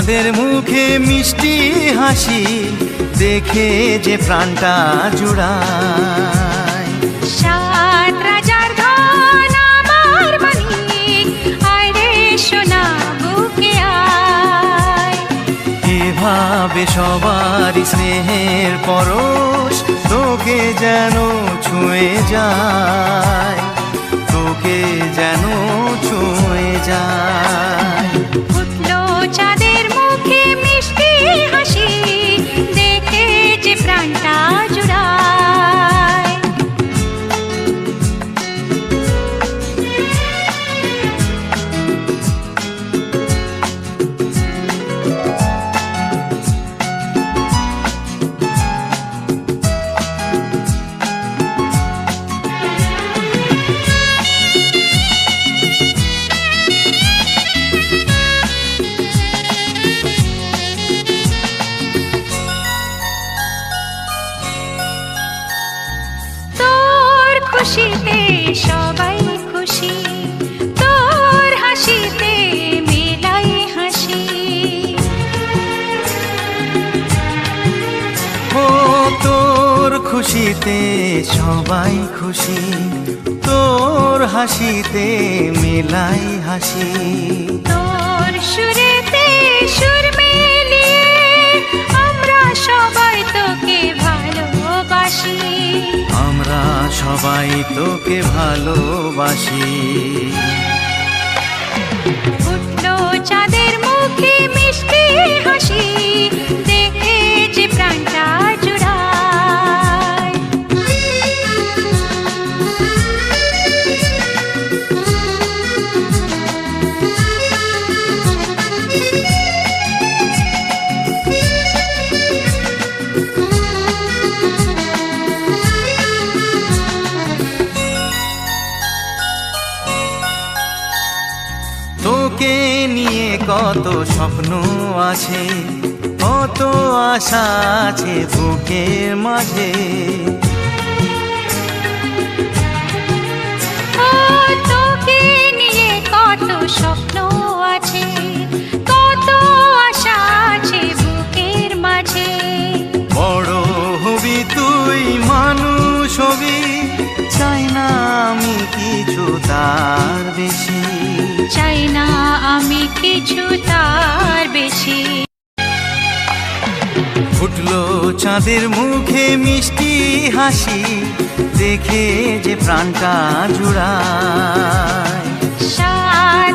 চাঁদের মুখে মিষ্টি হাসি দেখে যে প্রাণটা জুড়ায়। সাত রাজার ধন আমার মানিক আয় সোনা বুকে আয়। এভাবে সবার স্নেহের পরশ তোকে যেন ছুঁয়ে যায় তোকে যেন ছুঁয়ে যায়। মিষ্টি হাসি দেখে যে প্রাণটা খুশিতে সবাই খুশি। তোর হাসিতে মেলাই হাসি। ও তোর খুশিতে সবাই খুশি। তোর হাসিতে মেলাই হাসি। তোর সুরেতে সুর মিলিয়ে আমরা সবাই তোকে ভালোবাসি। আমরা সবাই তোকে ভালোবাসি। উঠল চাঁদের মুখে মিষ্টি হাসি দেখে যে প্রাণটা জুড়ায় আছে কত আশা আছে বুকের মাঝে। তোকে নিয়ে কত স্বপ্ন আছে কত আশা আছে বুকের মাঝে। বড় হবি তুই মানুষ হবি চাই না আমি কিছু তার বেশি। চাই না আমি কিছু তার বেশি। ফুটলো চাঁদের মুখে মিষ্টি হাসি দেখে যে প্রাণটা জুড়ায়। সাত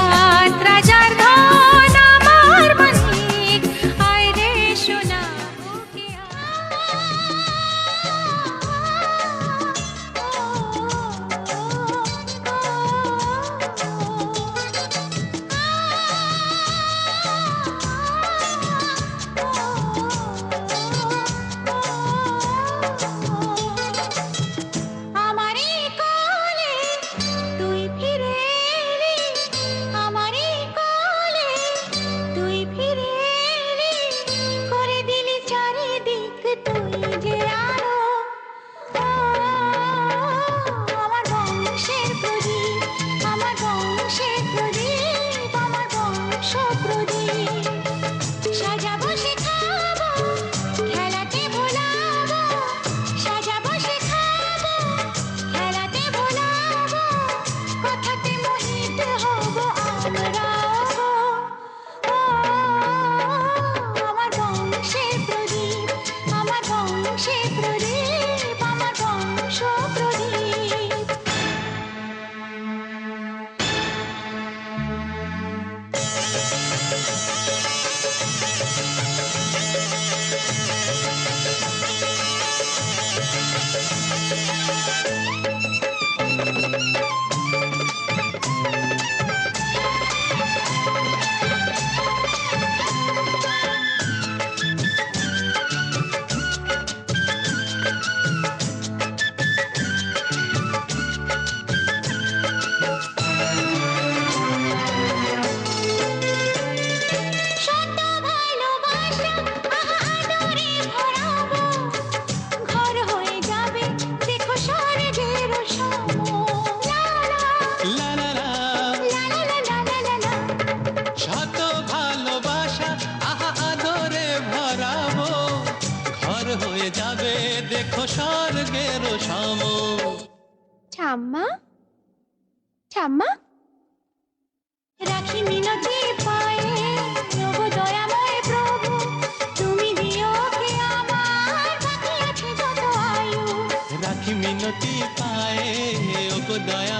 ঠাম্মা? ঠাম্মা? রাখি মিনতি পায়ে প্রভু দয়াময় প্রভু তুমি দিও কি আমার বাকি আছে যত আয়ু। রাখি মিনতি পায়ে ওগো দয়া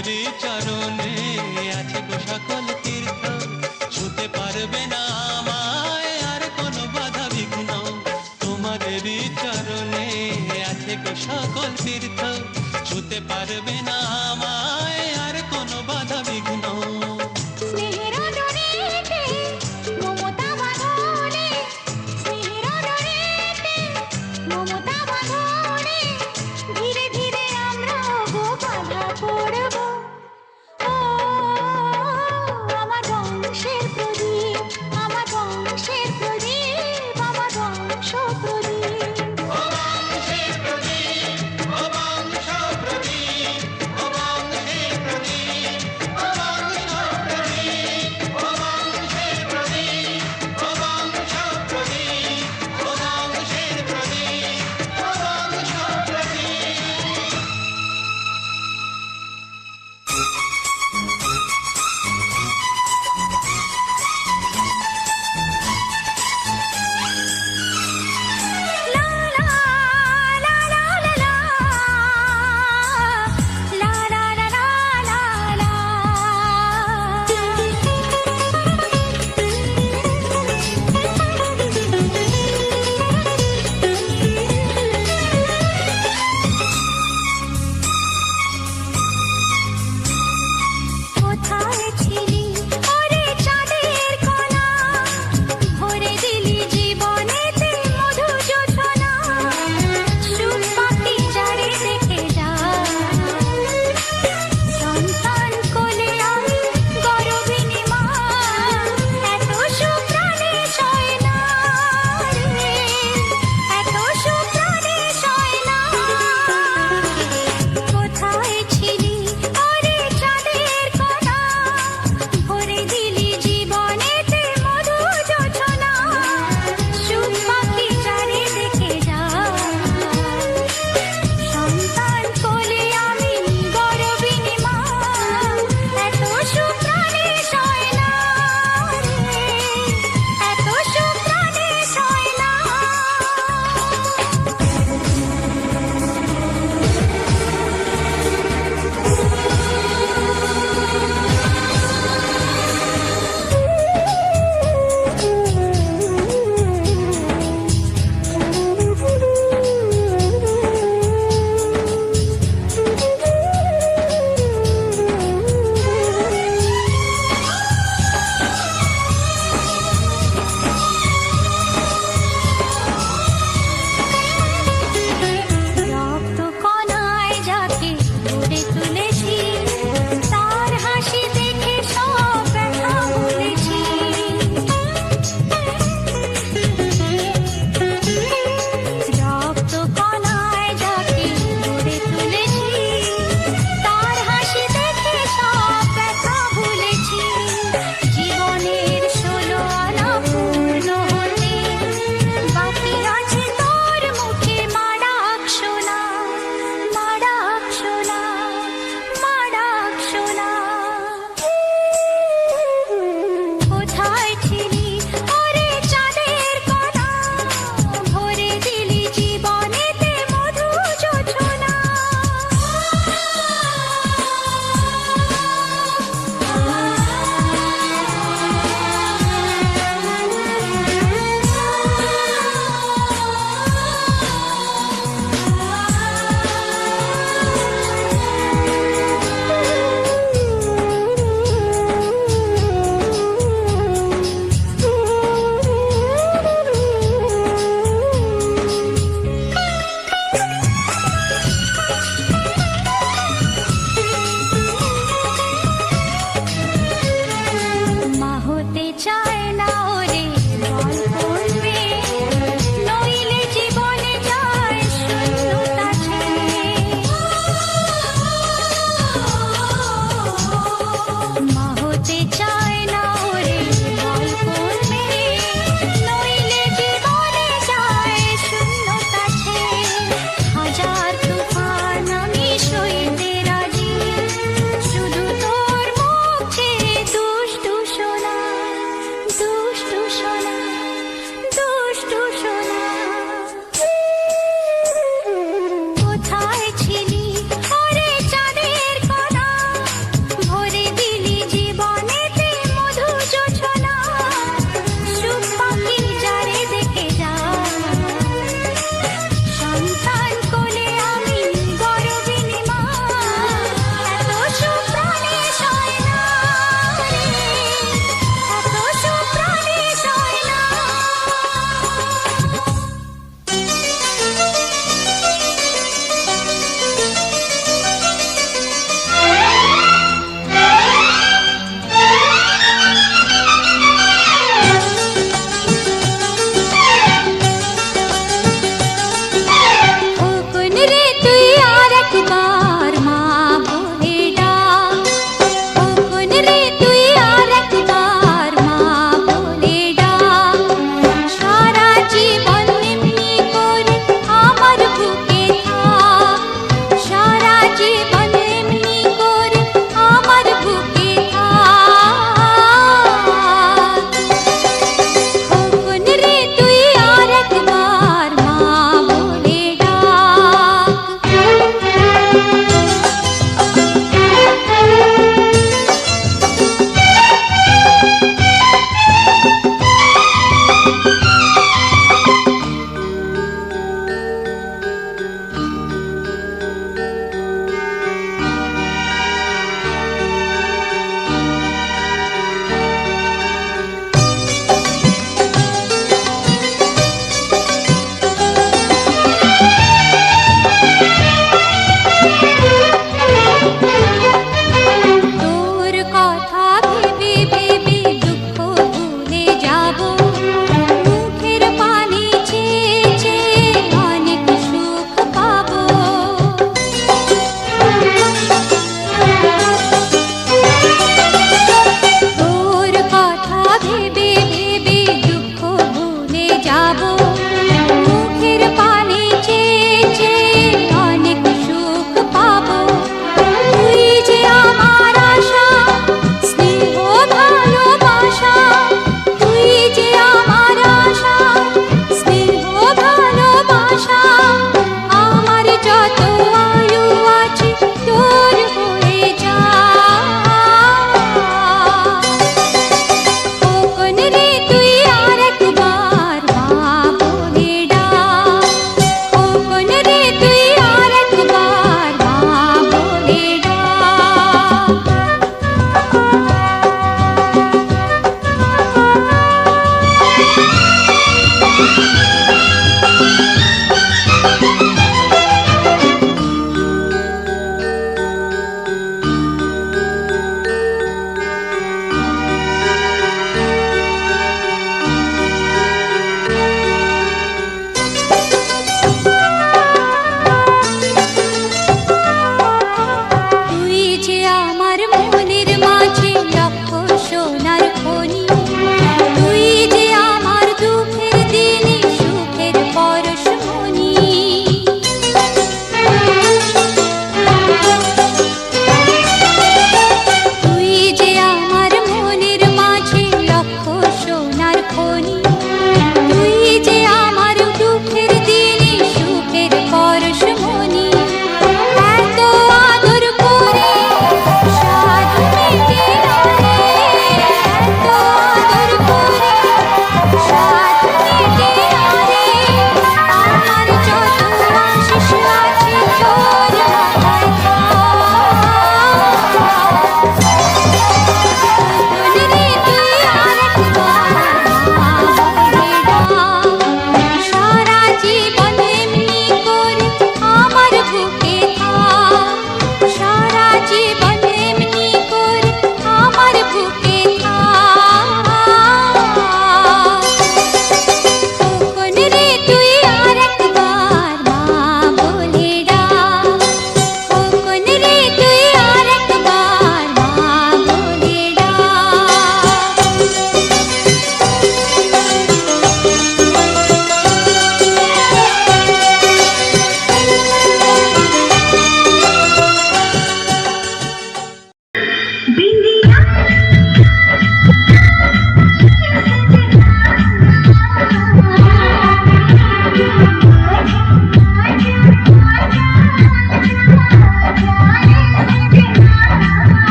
তোমাদেরই চারণ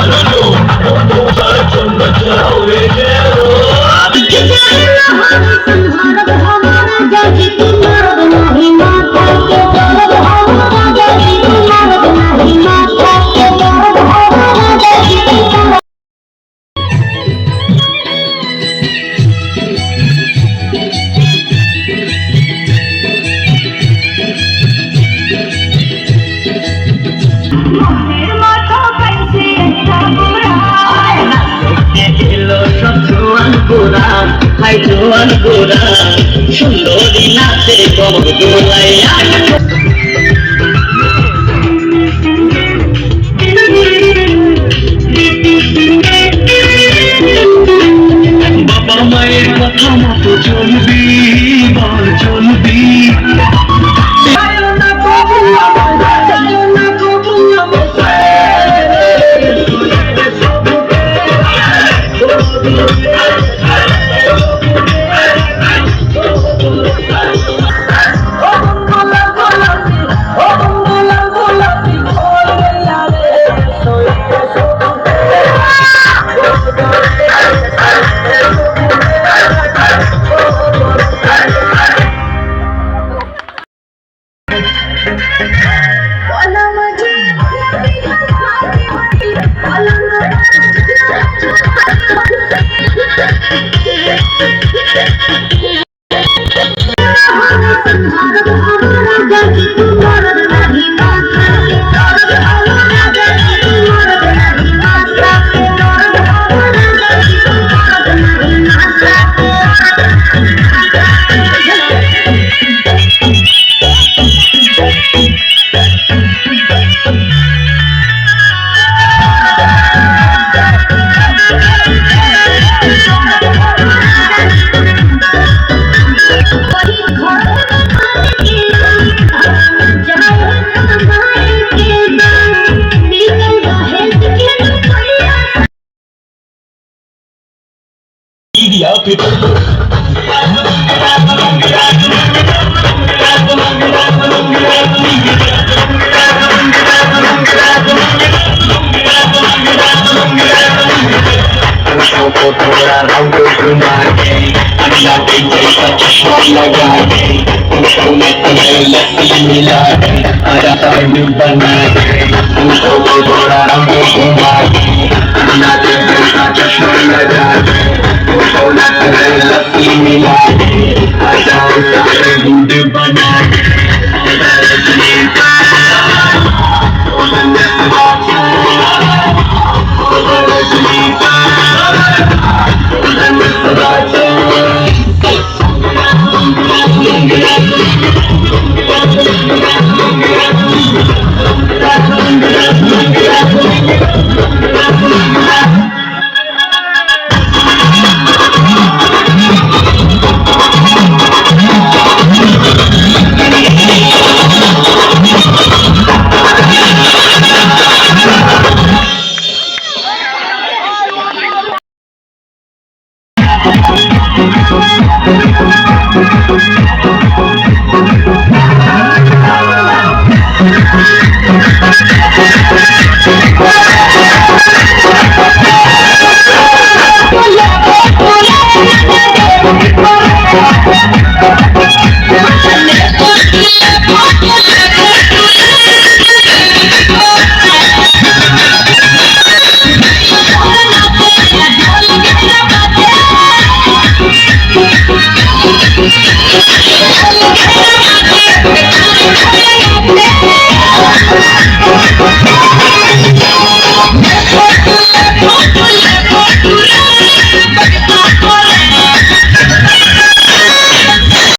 এলো জোয়ান গোরা সুন্দরী নাচে কবর দোলাইয়া Thank you.